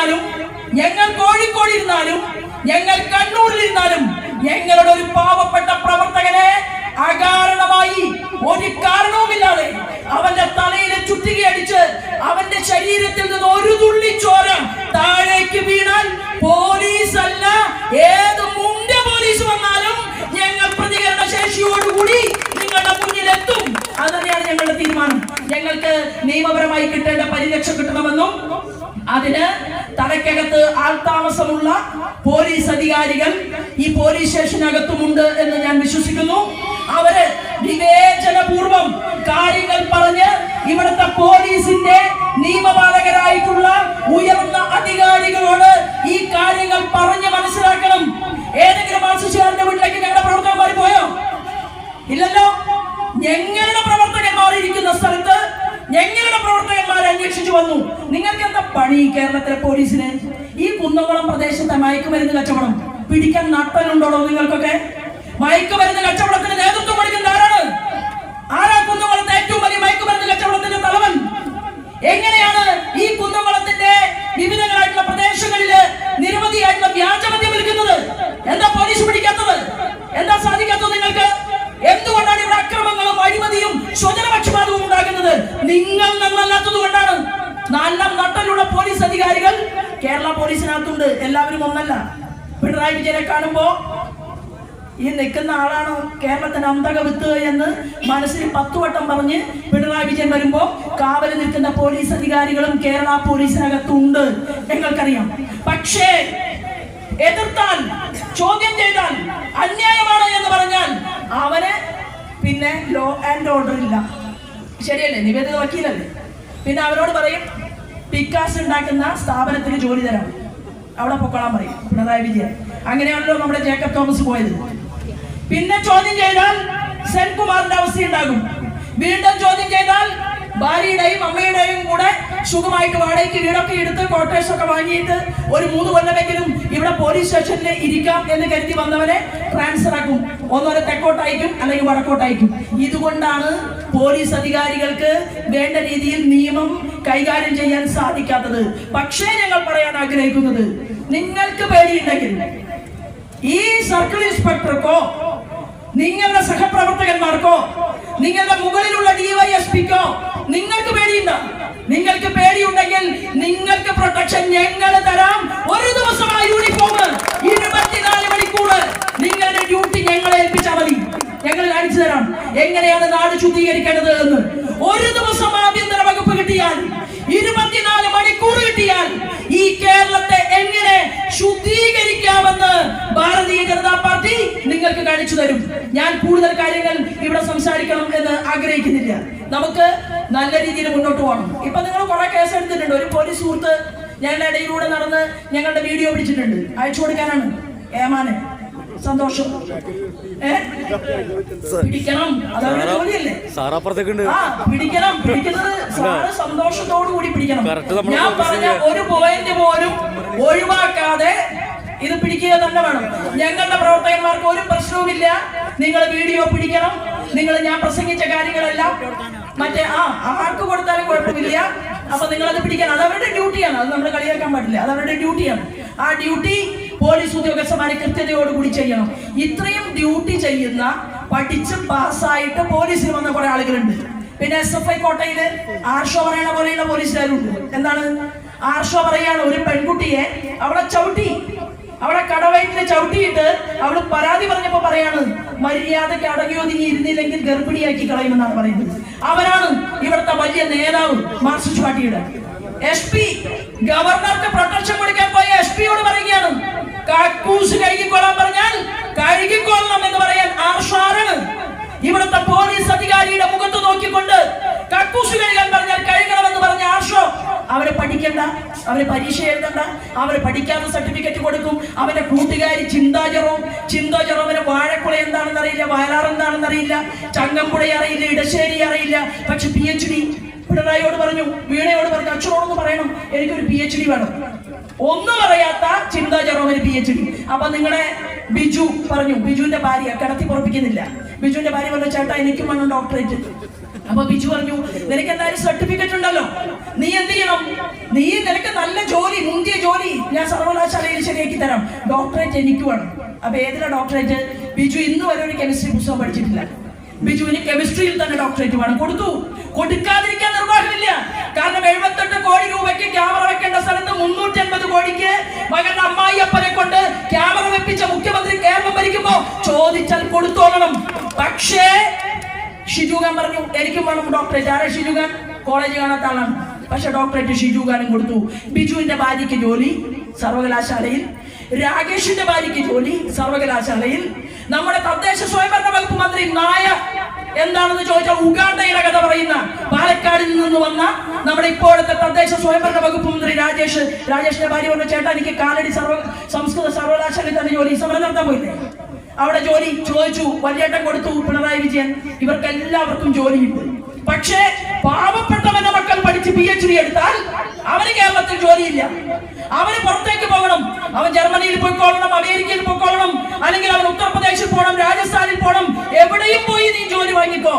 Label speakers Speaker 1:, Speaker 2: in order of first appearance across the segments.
Speaker 1: ഇരുന്നാലും ഞങ്ങൾ കോഴിക്കോട് ഇരുന്നാലും ഞങ്ങൾ കണ്ണൂരിൽ ഇരുന്നാലും ഞങ്ങളുടെ ഒരു പാവപ്പെട്ട പ്രവർത്തകനെ അകാരണമായി ഒരു കാരണവുമില്ലാതെ അവന്റെ തലയിലെ ചുറ്റികയടിച്ച് അവന്റെ ശരീരത്തിൽ നിന്ന് ഒരു തുള്ളി ചോരം താഴേക്ക് വീണാൽ പോലീസ് അല്ല ഏത് മുണ്ട പോലീസ് വന്നാലും ഞങ്ങൾ പ്രതികരണ ശേഷിയോടുകൂടി നിങ്ങളുടെ മുന്നിലെത്തും. അത് തന്നെയാണ് ഞങ്ങളുടെ തീരുമാനം. ഞങ്ങൾക്ക് നിയമപരമായി കിട്ടേണ്ട പരിരക്ഷ കിട്ടണമെന്നും അതിന് തലയ്ക്കകത്ത് ആൾതാമസമുള്ള പോലീസ് അധികാരികൾ ഈ പോലീസ് സ്റ്റേഷനകത്തുമുണ്ട് എന്ന് ഞാൻ വിശ്വസിക്കുന്നു. അവർ വിവേചനപൂർവം കാര്യങ്ങൾ പറഞ്ഞ് ഇവിടുത്തെ പോലീസിന്റെ നിയമപാലകരായിട്ടുള്ള ഉയർന്ന അധികാരികളോട് ഈ കാര്യങ്ങൾ പറഞ്ഞ് മനസ്സിലാക്കണം ഏതെങ്കിലും മാർസിസ്റ്റുകാരന്റെ വീട്ടിലേക്ക് ഞങ്ങളുടെ പ്രവർത്തകന്മാർ പോയോ ഇല്ലല്ലോ ഞങ്ങളുടെ പ്രവർത്തകന്മാർ ഇരിക്കുന്ന സ്ഥലത്ത് ഞങ്ങളുടെ പ്രവർത്തകന്മാരെ അന്വേഷിച്ചു വന്നു നിങ്ങൾക്ക് എന്താ പണി കേരളത്തിലെ പോലീസിന്? ഈ കുന്നംകുളം പ്രദേശത്തെ മയക്കുമരുന്ന് കച്ചവടം പിടിക്കാൻ നട്ടനുണ്ടോ നിങ്ങൾക്കൊക്കെ? മയക്കുമരുന്ന് കച്ചവടത്തിന് നേതൃത്വം കൊടുക്കുന്ന ആരാണ് ആരാ കുന്നംകുളത്തെ ഏറ്റവും വലിയ മയക്കുമരുന്ന് കച്ചവടത്തിന്റെ തലവൻ എങ്ങനെയാണ് ഈ കുന്നംകുളത്തിന്റെ വിവിധങ്ങളായിട്ടുള്ള പ്രദേശങ്ങളിൽ നിരവധിയായിട്ടുള്ള വ്യാജമദ്യം വിൽക്കുന്നത് എന്താ പോലീസ് പിടിക്കാത്തത് എന്താ സാധിക്കാത്തത് നിങ്ങൾക്ക് എന്തുകൊണ്ടാണ് ഇവിടെ അക്രമങ്ങളും അഴിമതിയും സ്വജനപക്ഷപാതവും ഉണ്ടാകുന്നത് നിങ്ങൾ നന്നല്ലാത്തത് കൊണ്ടാണ് നല്ല നട്ടലുള്ള പോലീസ് അധികാരികൾ കേരള പോലീസിനകത്തുണ്ട് എല്ലാവരും ഒന്നല്ല കാണുമ്പോ ഈ നിൽക്കുന്ന ആളാണ് കേരളത്തിന് അന്തക വിത്ത് എന്ന് മനസ്സിൽ പത്തു വട്ടം പറഞ്ഞ് പിണറായി വിജയൻ വരുമ്പോ കാവൽ നിൽക്കുന്ന പോലീസ് അധികാരികളും കേരള പോലീസിനകത്തുണ്ട്. ഞങ്ങൾക്കറിയാം പക്ഷേ എതിർത്താൽ ചോദ്യം ചെയ്താൽ അന്യായമാണ് എന്ന് പറഞ്ഞാൽ അവന് പിന്നെ ലോ ആൻഡ് ഓർഡർ ഇല്ല. ശരിയല്ലേ? നിവേദിത വക്കീലല്ലേ? പിന്നെ അവരോട് പറയും പിക്കാസ് ഉണ്ടാക്കുന്ന സ്ഥാപനത്തിന് ജോലി തരാം. അവിടെ പൊക്കോളാൻ പറയും. പിണറായി വിജയൻ. അങ്ങനെയാണല്ലോ നമ്മുടെ ജേക്കബ് തോമസ് പോയത്. പിന്നെ ചോദ്യം ചെയ്താൽ സെൻകുമാറിന്റെ അവസ്ഥ ഉണ്ടാകും വീണ്ടും ചോദ്യം ചെയ്താൽ ഭാര്യയുടെയും അമ്മയുടെയും കൂടെ സുഖമായിട്ട് വാടകയ്ക്ക് വീടൊക്കെ എടുത്ത് ക്വാർട്ടേഴ്സ് ഒക്കെ വാങ്ങിയിട്ട് ഒരു മൂന്ന് കൊല്ലമെങ്കിലും ഇവിടെ പോലീസ് സ്റ്റേഷനിൽ ഇരിക്കാം എന്ന് കരുതി വന്നവരെ ട്രാൻസ്ഫർ ആക്കും. ഒന്നോരെ തെക്കോട്ടായിരിക്കും അല്ലെങ്കിൽ വടക്കോട്ടായിരിക്കും. ഇതുകൊണ്ടാണ് പോലീസ് അധികാരികൾക്ക് വേണ്ട രീതിയിൽ നിയമം കൈകാര്യം ചെയ്യാൻ സാധിക്കാത്തത്. പക്ഷേ ഞങ്ങൾ പറയാൻ ആഗ്രഹിക്കുന്നത് നിങ്ങൾക്ക് പേടിയുണ്ടെങ്കിൽ ഈ സർക്കിൾ ഇൻസ്പെക്ടർക്കോ നിങ്ങളുടെ സഹപ്രവർത്തകന്മാർക്കോ നിങ്ങളുടെ മുകളിലുള്ള ഡിവൈഎസ്പിക്കോ നിങ്ങൾക്ക് പേടിയുണ്ട? നിങ്ങൾക്ക് പേടിയുണ്ടെങ്കിൽ നിങ്ങൾക്ക് പ്രൊട്ടക്ഷൻ ഞങ്ങൾ തരാം. ഒരു ദിവസം ആ യൂണിഫോം ഇരുപത്തിനാല് മണിക്കൂർ നിങ്ങളുടെ ഡ്യൂട്ടി ഞങ്ങളെ ഏൽപ്പിച്ചാൽ മതി. ഞങ്ങൾ കാണിച്ചു തരാം. എങ്ങനെയാണ് നാട് ശുദ്ധീകരിക്കേണ്ടത് എന്ന് ഒരു ദിവസം ആഭ്യന്തര വകുപ്പ് കിട്ടിയാൽ ഇരുപത്തിനാല് മണിക്കൂർ കിട്ടിയാൽ ഈ കേരളത്തെ എങ്ങനെ ശുദ്ധീകരിക്കാമെന്ന് ഭാരതീയ ജനതാ പാർട്ടി നിങ്ങൾക്ക് കാണിച്ചു തരും. ഞാൻ കൂടുതൽ കാര്യങ്ങൾ ഇവിടെ സംസാരിക്കണം എന്ന് ആഗ്രഹിക്കുന്നില്ല. നമുക്ക് നല്ല രീതിയിൽ മുന്നോട്ട് പോകണം. ഇപ്പൊ നിങ്ങൾ കുറെ കേസ് എടുത്തിട്ടുണ്ട്. ഒരു പോലീസ് സുഹൃത്ത് ഞങ്ങളുടെ ഇടയിലൂടെ നടന്ന് ഞങ്ങളുടെ വീഡിയോ പിടിച്ചിട്ടുണ്ട്. അയച്ചു കൊടുക്കാനാണ്. ഏമാനെ സന്തോഷം. പിടിക്കണം. അതവരുടെ ജോലിയല്ലേ?
Speaker 2: സാറപ്പുറത്തേക്കുണ്ട്.
Speaker 1: ആ, പിടിക്കണം. പിടിക്കുന്നത് സാറ് സന്തോഷത്തോടു കൂടി പിടിക്കണം. ഞാൻ പറഞ്ഞ ഒരു പോയിന്റ് പോലും ഒഴിവാക്കാതെ തന്നെ വേണം ഞങ്ങളുടെ പ്രവർത്തകന്മാർക്ക് ഒരു പ്രശ്നവുമില്ല. നിങ്ങൾ വീഡിയോ പിടിക്കണം. നിങ്ങൾ ഞാൻ പ്രസംഗിച്ച കാര്യങ്ങളെല്ലാം. മറ്റേ ആ ആർക്ക് കൊടുത്താലും കുഴപ്പമില്ല. അപ്പൊ നിങ്ങൾ അത് പിടിക്കണം. അത് അവരുടെ ഡ്യൂട്ടിയാണ്. അത് നമ്മൾ കളിയാക്കാൻ പാടില്ല. അത് അവരുടെ ഡ്യൂട്ടിയാണ്. ആ ഡ്യൂട്ടി പോലീസ് ഉദ്യോഗസ്ഥന്മാരെ കൃത്യതയോടുകൂടി ചെയ്യണം. ഇത്രയും ഡ്യൂട്ടി ചെയ്യുന്ന പഠിച്ച് പാസ്സായിട്ട് പോലീസിൽ വന്ന കുറെ ആളുകളുണ്ട്. പിന്നെ എസ് എഫ് ഐ കോട്ടയിൽ ആർഷോ പറയണ പോലെയുള്ള പോലീസുകാരുണ്ട്. എന്താണ്? ആർഷോ പറയാണ് ഒരു പെൺകുട്ടിയെ അവളെ ചവിട്ടി. അവളെ കടവയറ്റിൽ ചവിട്ടിയിട്ട് അവൾ പരാതി പറഞ്ഞപ്പോ പറയാണ് മര്യാദയ്ക്ക് അടങ്ങി ഒതുങ്ങി ഇരുന്നില്ലെങ്കിൽ ഗർഭിണിയാക്കി കളയുമെന്നാണ് പറയുന്നത്. അവരാണ് ഇവിടുത്തെ വലിയ നേതാവ് മാർക്സിസ്റ്റ് പാർട്ടിയുടെ എസ് പി ഗവർണർക്ക് പ്രൊട്ടക്ഷൻ കൊടുക്കാൻ പോയ എസ് പിയോട് പറയുകയാണ് കാക്കൂസ് കഴുകിക്കൊള്ളാൻ പറഞ്ഞാൽ കഴുകിക്കൊള്ളണം എന്ന് പറയാൻ ആർഷാരാണ് ഇവിടുത്തെ പോലീസ് അധികാരിയുടെ മുഖത്ത് നോക്കിക്കൊണ്ട് കക്കൂസ് കഴുകാൻ പറഞ്ഞാൽ കഴുകണമെന്ന് പറഞ്ഞ ആർഷോ അവരെ പഠിക്കണ്ട അവന് പരീക്ഷ എഴുതണ്ട അവന് പഠിക്കാതെ സർട്ടിഫിക്കറ്റ് കൊടുക്കും അവന്റെ കൂട്ടുകാരി ചിന്താജറോം ചിന്താജറോമിന് വാഴക്കുള എന്താണെന്ന് അറിയില്ല വയലാർ എന്താണെന്ന് അറിയില്ല ചങ്ങമ്പുഴ അറിയില്ല ഇടശ്ശേരി അറിയില്ല പക്ഷെ പി എച്ച് ഡി പിണറായിയോട് പറഞ്ഞു വീണയോട് പറഞ്ഞു അച്ഛനോടൊന്ന് പറയണം എനിക്കൊരു പി എച്ച് ഡി വേണം. ഒന്നും പറയാത്ത ചിന്താ ജെറോമിന് പി എച്ച് ഡി അപ്പൊ നിങ്ങളെ ബിജു പറഞ്ഞു ബിജുവിന്റെ ഭാര്യ കിടത്തി പുറപ്പിക്കുന്നില്ല. ബിജുവിന്റെ ഭാര്യ പറഞ്ഞു ചേട്ടാ എനിക്കും വേണം ഡോക്ടറേറ്റ് അപ്പൊ ബിജു പറഞ്ഞു നിനക്ക് എന്തായാലും സർട്ടിഫിക്കറ്റ് ഉണ്ടല്ലോ? നീ എന്ത് ചെയ്യണം? നീ നിനക്ക് നല്ല ജോലി മുന്തിയ ജോലി ഞാൻ സർവകലാശാലയിൽ ശരിയാക്കി തരാം. ഡോക്ടറേറ്റ് എനിക്ക് വേണം. അപ്പൊ ഏതിലാ ഡോക്ടറേറ്റ് ബിജു ഇന്ന് വരെ ഒരു കെമിസ്ട്രി പുസ്തകം പഠിച്ചിട്ടില്ല. ബിജുവിന് കെമിസ്ട്രിയിൽ തന്നെ ഡോക്ടറേറ്റ് വേണം. കൊടുത്തു. കൊടുക്കാതിരിക്കാൻ നിർവാഹമില്ല. കാരണം എഴുപത്തെട്ട് കോടി രൂപയ്ക്ക് ക്യാമറ വെക്കേണ്ട സ്ഥലത്ത് മുന്നൂറ്റി അൻപത് കോടിക്ക് മകന്റെ അമ്മായിയപ്പനെ കൊണ്ട് ക്യാമറ വെപ്പിച്ച മുഖ്യമന്ത്രി കേരളം ഭരിക്കുമ്പോ ചോദിച്ചാൽ കൊടുത്തോളണം. പക്ഷേ ഷിജുഖാൻ പറഞ്ഞു എനിക്കും വേണം ഡോക്ടറേറ്റ്. ആരെ ഷിജുഖാൻ കോളേജ് കാണാത്ത ആളാണ്. പക്ഷെ ഡോക്ടറേറ്റ് ഷിജുഖാനും കൊടുത്തു. ബിജുവിന്റെ ഭാര്യയ്ക്ക് ജോലി സർവകലാശാലയിൽ. രാകേഷിന്റെ ഭാര്യയ്ക്ക് ജോലി സർവകലാശാലയിൽ. നമ്മുടെ തദ്ദേശ സ്വയംഭരണ വകുപ്പ് മന്ത്രി നായ എന്താണെന്ന് ചോദിച്ചാൽ ഉഗാണ്ടയുടെ കഥ പറയുന്ന പാലക്കാടിൽ നിന്ന് വന്ന നമ്മുടെ ഇപ്പോഴത്തെ തദ്ദേശ സ്വയംഭരണ വകുപ്പ് മന്ത്രി രാജേഷ്. രാജേഷിന്റെ ഭാര്യ പറഞ്ഞു ചേട്ടാ എനിക്ക് കാലടി സർവ സംസ്കൃത സർവകലാശാലയിൽ തന്നെ ജോലി. സമരം നടത്താൻ പോയില്ലേ? അവിടെ ജോലി ചോദിച്ചു വലിയേട്ടൻ കൊടുത്തു പിണറായി വിജയൻ. ഇവർക്ക് എല്ലാവർക്കും ജോലിയുണ്ട്. പക്ഷേ പാവപ്പെട്ടവന്റെ മക്കൾ പഠിച്ച് പി എച്ച് ഡി എടുത്താൽ അവന് കേരളത്തിൽ ജോലിയില്ല. അവന് പുറത്തേക്ക് പോകണം. അവൻ ജർമ്മനിയിൽ പോയിക്കോളണം അമേരിക്കയിൽ പോയിക്കോളണം അല്ലെങ്കിൽ അവൻ ഉത്തർപ്രദേശിൽ പോകണം രാജസ്ഥാനിൽ പോകണം. എവിടെയും പോയി നീ ജോലി വാങ്ങിക്കോ.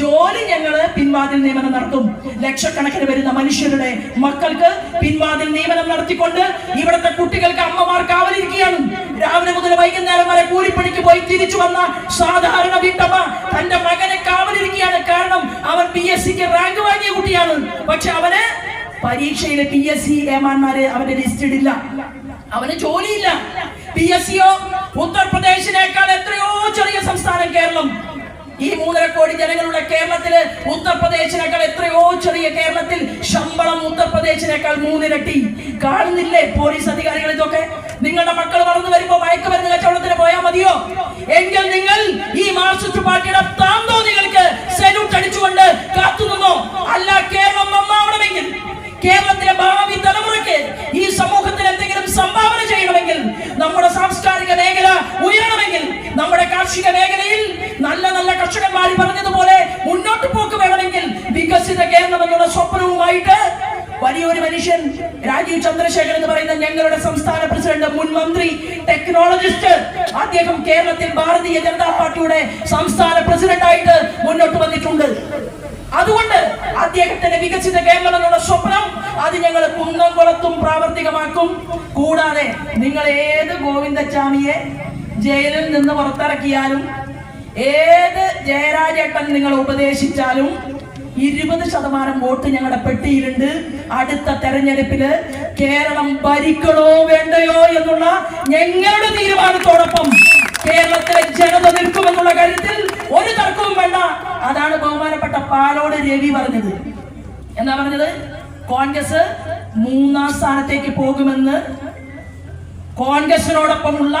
Speaker 1: ജോലി ഞങ്ങൾ പിൻവാതിൽ നിയമനം നടത്തും. ലക്ഷക്കണക്കിന് വരുന്ന മനുഷ്യരുടെ മക്കൾക്ക് പിൻവാതിൽ നിയമനം നടത്തിക്കൊണ്ട് ഇവിടുത്തെ കുട്ടികൾക്ക് അമ്മമാർ കാവലിരിക്കുകയാണ്. തിരിച്ചു വന്ന സാധാരണ വീട്ടമ്മ തന്റെ മകനെ കാവലിരിക്കുകയാണ്. കാരണം അവൻ പി എസ് സിക്ക് റാങ്ക് വാങ്ങിയ കുട്ടിയാണ്. പക്ഷെ അവന് പരീക്ഷയിലെ പി എസ് സി ഏമാന്മാര് അവന്റെ ലിസ്റ്റിൽ ഇല്ല അവന് ജോലിയില്ല. പി എസ് സിയോ ഉത്തർപ്രദേശിനേക്കാൾ എത്രയോ ചെറിയ സംസ്ഥാനം കേരളം. ഈ മൂന്നര കോടി ജനങ്ങളുടെ കേരളത്തിൽ ഉത്തർപ്രദേശിനേക്കാൾ എത്രയോ ചെറിയ കേരളത്തിൽ ശമ്പളം ഉത്തർപ്രദേശിനേക്കാൾ മൂന്നിരട്ടി. കാണുന്നില്ലേ പോലീസ് അധികാരികൾ ഇതൊക്കെ? നിങ്ങളുടെ മക്കൾ വളർന്നു വരുമ്പോ മയക്കുമരുന്ന് കച്ചവടത്തിന് പോയാൽ മതിയോ? എങ്കിൽ നിങ്ങൾ ഈ മാർക്സിസ്റ്റ് പാർട്ടിയുടെ താന്തോതികൾക്ക് സെലൂട്ട് അടിച്ചുകൊണ്ട് കാത്തുനിന്നോ. അല്ല കേരളം നന്നാവണമെങ്കിൽ കേരളത്തിലെ ഭാവി തലമുറയ്ക്ക് ഈ സമൂഹത്തിൽ എന്തെങ്കിലും സംഭാവന ചെയ്യണമെങ്കിൽ നമ്മുടെ സാംസ്കാരിക മേഖല ഉയരണമെങ്കിൽ നമ്മുടെ കാർഷിക മേഖലയിൽ നല്ല നല്ല കർഷകന്മാർ പറഞ്ഞതുപോലെ വലിയൊരു മനുഷ്യൻ രാജീവ് ചന്ദ്രശേഖരൻ എന്ന് പറയുന്ന ഞങ്ങളുടെ സംസ്ഥാന പ്രസിഡന്റ് മുൻ മന്ത്രി ടെക്നോളജിസ്റ്റ് അദ്ദേഹം കേരളത്തിൽ ഭാരതീയ ജനതാ പാർട്ടിയുടെ സംസ്ഥാന പ്രസിഡന്റായിട്ട് മുന്നോട്ട് വന്നിട്ടുണ്ട്. അതുകൊണ്ട് അദ്ദേഹത്തിന്റെ വികസിത കേരളം എന്നുള്ള സ്വപ്നം അത് ഞങ്ങൾ കുന്നംകുളത്തും പ്രാവർത്തികമാക്കും. കൂടാതെ നിങ്ങൾ ഏത് ഗോവിന്ദച്ചാമിയെ ജയിലിൽ നിന്ന് പുറത്തിറക്കിയാലും ഏത് ജയരാജേട്ടൻ നിങ്ങൾ ഉപദേശിച്ചാലും ഇരുപത് ശതമാനം വോട്ട് ഞങ്ങളുടെ പെട്ടിയിലുണ്ട്. അടുത്ത തെരഞ്ഞെടുപ്പിൽ കേരളം ഭരിക്കണോ വേണ്ടയോ എന്നുള്ള ഞങ്ങളുടെ തീരുമാനത്തോടൊപ്പം കേരളത്തിലെ ജനത നിൽക്കുമെന്നുള്ള കാര്യത്തിൽ ഒരു തർക്കവും വേണ്ട. അതാണ് ബഹുമാനപ്പെട്ട പാലോട് രവി പറഞ്ഞത്. എന്താ പറഞ്ഞത്? കോൺഗ്രസ് മൂന്നാം സ്ഥാനത്തേക്ക് പോകുമെന്ന് കോൺഗ്രസിനോടൊപ്പമുള്ള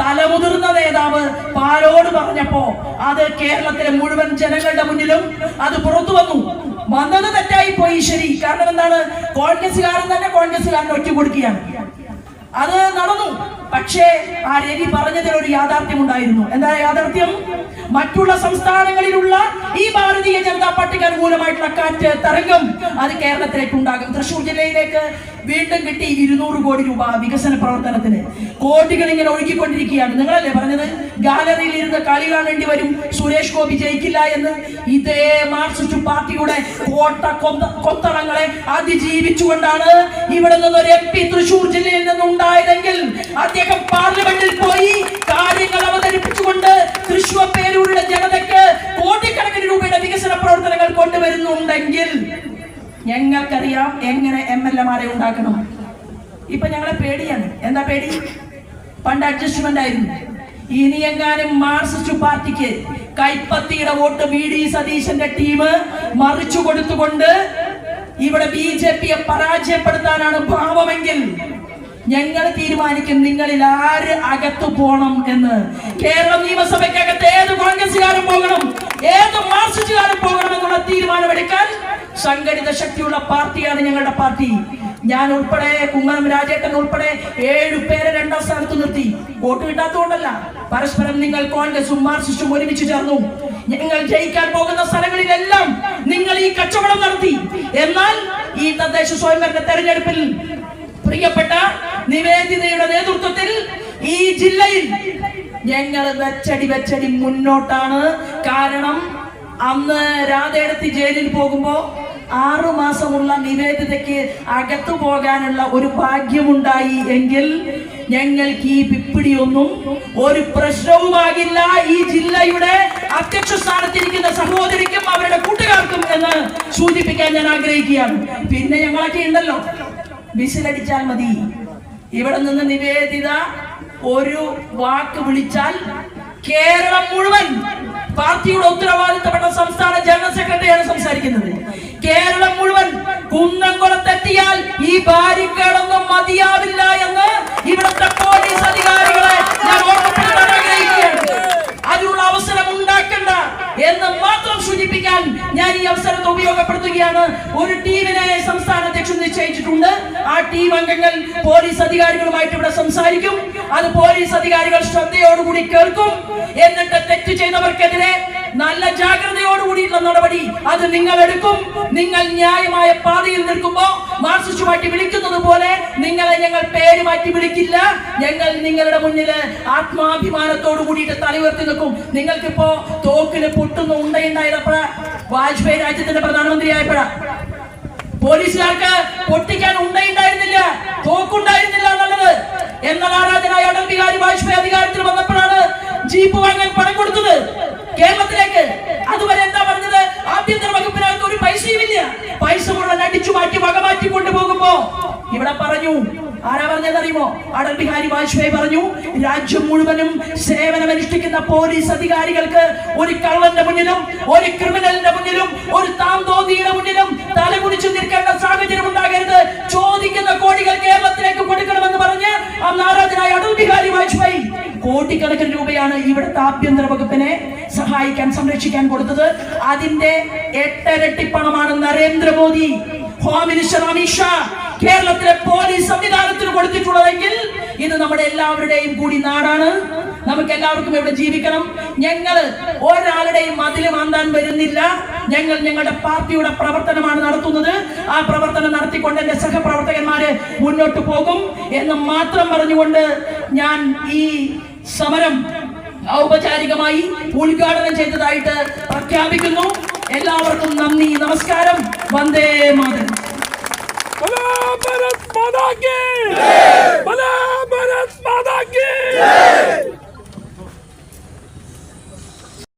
Speaker 1: തലമുതിർന്ന നേതാവ് പാലോട് പറഞ്ഞപ്പോ അത് കേരളത്തിലെ മുഴുവൻ ജനങ്ങളുടെ മുന്നിലും അത് പുറത്തു വന്നു. വന്നത് തെറ്റായി പോയി ശരി. കാരണം എന്താണ്? കോൺഗ്രസ്സുകാരൻ തന്നെ കോൺഗ്രസ്സുകാരൻ ഒറ്റ കൊടുക്കുകയാണ്. അത് നടന്നു. പക്ഷേ ആ രവി പറഞ്ഞതിൽ ഒരു യാഥാർത്ഥ്യം ഉണ്ടായിരുന്നു. എന്താ യാഥാർത്ഥ്യം? മറ്റുള്ള സംസ്ഥാനങ്ങളിലുള്ള ഈ ഭാരതീയ ജനതാ പാർട്ടിക്ക് അനുകൂലമായിട്ടുള്ള കാറ്റ് തരംഗം അത് കേരളത്തിലേക്ക് ഉണ്ടാകും. തൃശൂർ ജില്ലയിലേക്ക് വീണ്ടും കിട്ടി ഇരുന്നൂറ് കോടി രൂപ വികസന പ്രവർത്തനത്തിന്. കോടികൾ ഇങ്ങനെ ഒഴുകിക്കൊണ്ടിരിക്കുകയാണ്. നിങ്ങളല്ലേ പറഞ്ഞത്? ഗാലറിയിൽ ഇരുന്ന് കളി കാണേണ്ടി വരും. സുരേഷ് ഗോപി ജയിക്കില്ല എന്ന്. ഇതേ മാർക്സിസ്റ്റ് പാർട്ടിയുടെ കോട്ട കൊത്തളങ്ങളെ അതിജീവിച്ചുകൊണ്ടാണ് ഇവിടെ നിന്ന് ഒരു എം പി തൃശൂർ ജില്ലയിൽ നിന്നുണ്ടായതെങ്കിൽ അദ്ദേഹം പാർലമെന്റിൽ പോയി കാര്യങ്ങൾ അവതരിപ്പിച്ചുകൊണ്ട് തൃശൂർ പേരൂരിലെ ജനതയ്ക്ക് കോടിക്കണക്കിന് രൂപയുടെ വികസന പ്രവർത്തനങ്ങൾ കൊണ്ടുവരുന്നുണ്ടെങ്കിൽ ഞങ്ങൾക്കറിയാം എങ്ങനെ എം എൽ എമാരെ ഉണ്ടാക്കണം. ഇപ്പൊ ഞങ്ങളെ പേടിയാണ്. എന്താ പേടി? പണ്ട് അഡ്ജസ്റ്റ്മെന്റ് ആയിരുന്നു. ഇനി എങ്ങാനും മാർക്സിസ്റ്റ് പാർട്ടിക്ക് കൈപ്പത്തിയുടെ വോട്ട് വി ഡി സതീശന്റെ ടീം മറിച്ചു കൊടുത്തുകൊണ്ട് ഇവിടെ ബി ജെ പിയെ പരാജയപ്പെടുത്താനാണ് ഭാവമെങ്കിൽ ഞങ്ങൾ തീരുമാനിക്കും നിങ്ങളിൽ ആര് അകത്തു പോണം എന്ന്. കേരള നിയമസഭയ്ക്കകത്ത് ഏത് കോൺഗ്രസുകാരും പോകണം? ഏത് മാർക്സിസ്റ്റുകാരും പോകണം എന്നുള്ള തീരുമാനമെടുക്കാൻ സംഘടിത ശക്തിയുള്ള പാർട്ടിയാണ് ഞങ്ങളുടെ പാർട്ടി. ഞാൻ ഉൾപ്പെടെ കുമ്മനം രാജേട്ടൻ ഉൾപ്പെടെ ഏഴു പേരെ രണ്ടാം സ്ഥാനത്ത് നിർത്തി. വോട്ട് കിട്ടാത്തതുകൊണ്ടല്ല പരസ്പരം നിങ്ങൾ കോൺഗ്രസും മാർക്സിസ്റ്റും ഒരുമിച്ച് ചേർന്നു. ഞങ്ങൾ ജയിക്കാൻ പോകുന്ന സ്ഥലങ്ങളിലെല്ലാം നിങ്ങൾ ഈ കച്ചവടം നടത്തി. എന്നാൽ ഈ തദ്ദേശ സ്വയംഭരണ തെരഞ്ഞെടുപ്പിൽ പ്രിയപ്പെട്ട നിവേദിതയുടെ നേതൃത്വത്തിൽ ഈ ജില്ലയിൽ ഞങ്ങൾ വെച്ചടി വെച്ചടി മുന്നോട്ടാണ്. കാരണം അന്ന് രാധേടത്തി ജയിലിൽ പോകുമ്പോ ആറു മാസമുള്ള നിവേദിതയ്ക്ക് അകത്തു പോകാനുള്ള ഒരു ഭാഗ്യമുണ്ടായി എങ്കിൽ ഞങ്ങൾക്ക് ഈ പിപ്പിടിയൊന്നും ഒരു പ്രശ്നവുമാകില്ല. ഈ ജില്ലയുടെ അധ്യക്ഷ സ്ഥാനത്തിരിക്കുന്ന സഹോദരിക്കും അവരുടെ കൂട്ടുകാർക്കും എന്ന് സൂചിപ്പിക്കാൻ ഞാൻ ആഗ്രഹിക്കുകയാണ്. പിന്നെ ഞങ്ങളൊക്കെ ഉണ്ടല്ലോ. വിസിലടിച്ചാൽ മതി. ഇവിടെ നിന്ന് നിവേദിത ഒരു വാക്ക് വിളിച്ചാൽ കേരളം മുഴുവൻ പാർട്ടിയുടെ ഉത്തരവാദിത്തപ്പെട്ട സംസ്ഥാന ജനറൽ സെക്രട്ടറിയാണ് സംസാരിക്കുന്നത്. കേരളം മുഴുവൻ കുന്നംകുളത്തെത്തിയാൽ ഈ ബാരിക്കേടൊന്നും മതിയാവില്ല എന്ന് ഇവിടുത്തെ പോലീസ് അധികാരികളെ ഞാൻ ഓർമ്മപ്പെടുത്താൻ ആഗ്രഹിക്കുകയാണ്. അതിനുള്ള അവസരം ഉണ്ടാക്കണ്ട എന്ന് മാത്രം സൂചിപ്പിക്കാൻ ഞാൻ ഈ അവസരത്തെ ഉപയോഗപ്പെടുത്തുകയാണ്. ഒരു ടീമിനെ സംസ്ഥാന അധ്യക്ഷൻ നിശ്ചയിച്ചിട്ടുണ്ട്. ആ ടീം അംഗങ്ങൾ പോലീസ് അധികാരികളുമായിട്ട് ഇവിടെ സംസാരിക്കും. അത് പോലീസ് അധികാരികൾ ശ്രദ്ധയോടുകൂടി കേൾക്കും. എന്നിട്ട് തെറ്റ് ചെയ്തവർക്കെതിരെ നല്ല ജാഗ്രതയോടുകൂടിയിട്ടുള്ള നടപടി അത് നിങ്ങൾ എടുക്കും. നിങ്ങൾ ന്യായമായ പാതയിൽ നിൽക്കുമ്പോ മാർസിച്ചു പാർട്ടി വിളിക്കുന്നത് പോലെ നിങ്ങളെ ഞങ്ങൾ പേര് മാറ്റി വിളിക്കില്ല. ഞങ്ങൾ നിങ്ങളുടെ മുന്നിൽ ആത്മാഭിമാനത്തോടു കൂടിയിട്ട് തലയുയർത്തി നിൽക്കും. നിങ്ങൾക്കിപ്പോ തോക്കിന് പൊട്ടുന്ന ഉണ്ടയുണ്ടായപ്പോഴ വാജ്പേയി രാജ്യത്തിന്റെ പ്രധാനമന്ത്രി ആയപ്പോഴാ പോലീസുകാർക്ക് പൊട്ടിക്കാൻ ഉണ്ടയുണ്ടായിരുന്നില്ല തോക്കുണ്ടായിരുന്നില്ല എന്നുള്ളത്. എന്നാൽ ആരാധനായ അടൽ ബിഹാരി വാജ്പേയി അധികാരത്തിൽ വന്നപ്പോഴാണ് ജീപ്പ് വാങ്ങാൻ പണം കൊടുത്തത്. കേരളത്തിലേക്ക്. അതുവരെ എന്താ പറഞ്ഞത്? ആഭ്യന്തര വകുപ്പിനകത്ത് ഒരു പൈസയും ഇല്ല പൈസ മുഴുവൻ അടിച്ചു മാറ്റി വക ഇവിടെ പറഞ്ഞു. ആരാ പറഞ്ഞതറിയുമോ അടൽ ബിഹാരി വാജ്പേയി പറഞ്ഞു രാജ്യം മുഴുവനും സേവനമനുഷ്ഠിക്കുന്ന പോലീസ് അധികാരികൾക്ക് ഒരു കള്ളന്റെ മുന്നിലും ഒരു ക്രിമിനലിന്റെ മുന്നിലും ഒരു താന്തോതിയുടെ മുന്നിലും തലകുടിച്ചു നിൽക്കേണ്ട സാഹചര്യം ഉണ്ടാകരുത്. ചോദിക്കുന്ന കോടികൾ കേരളത്തിലേക്ക് കൊടുക്കണമെന്ന് പറഞ്ഞ് അന്ന് ആരാധനായ അടൽ ബിഹാരി വാജ്പേയി കോടിക്കണക്കിന് രൂപയാണ് ഇവിടുത്തെ ആഭ്യന്തര വകുപ്പിനെ സഹായിക്കാൻ സംരക്ഷിക്കാൻ കൊടുത്തത്. അതിന്റെ എട്ടരട്ടി പണമാണ് നരേന്ദ്രമോദി. ഹോം മിനിസ്റ്റർ അമിത്ഷാ കേരളത്തിലെ പോലീസ് സംവിധാനത്തിന് കൊടുത്തിട്ടുള്ളതെങ്കിൽ ഇത് നമ്മുടെ എല്ലാവരുടെയും കൂടി നാടാണ്. നമുക്ക് എല്ലാവർക്കും ഇവിടെ ജീവിക്കണം. ഞങ്ങൾ ഒരാളുടെയും മതിൽ മാന്താൻ വരുന്നില്ല. ഞങ്ങൾ ഞങ്ങളുടെ പാർട്ടിയുടെ പ്രവർത്തനമാണ് നടത്തുന്നത്. ആ പ്രവർത്തനം നടത്തിക്കൊണ്ട് എന്റെ സഹപ്രവർത്തകന്മാര് മുന്നോട്ട് പോകും എന്ന് മാത്രം പറഞ്ഞുകൊണ്ട് ഞാൻ ഈ സമരം ഔപചാരികമായി ഉദ്ഘാടനം ചെയ്തതായിട്ട് പ്രഖ്യാപിക്കുന്നു. എല്ലാവർക്കും നന്ദി നമസ്കാരം. വന്ദേ മാതരം.
Speaker 2: मला भारत माता की! मला भारत माता की!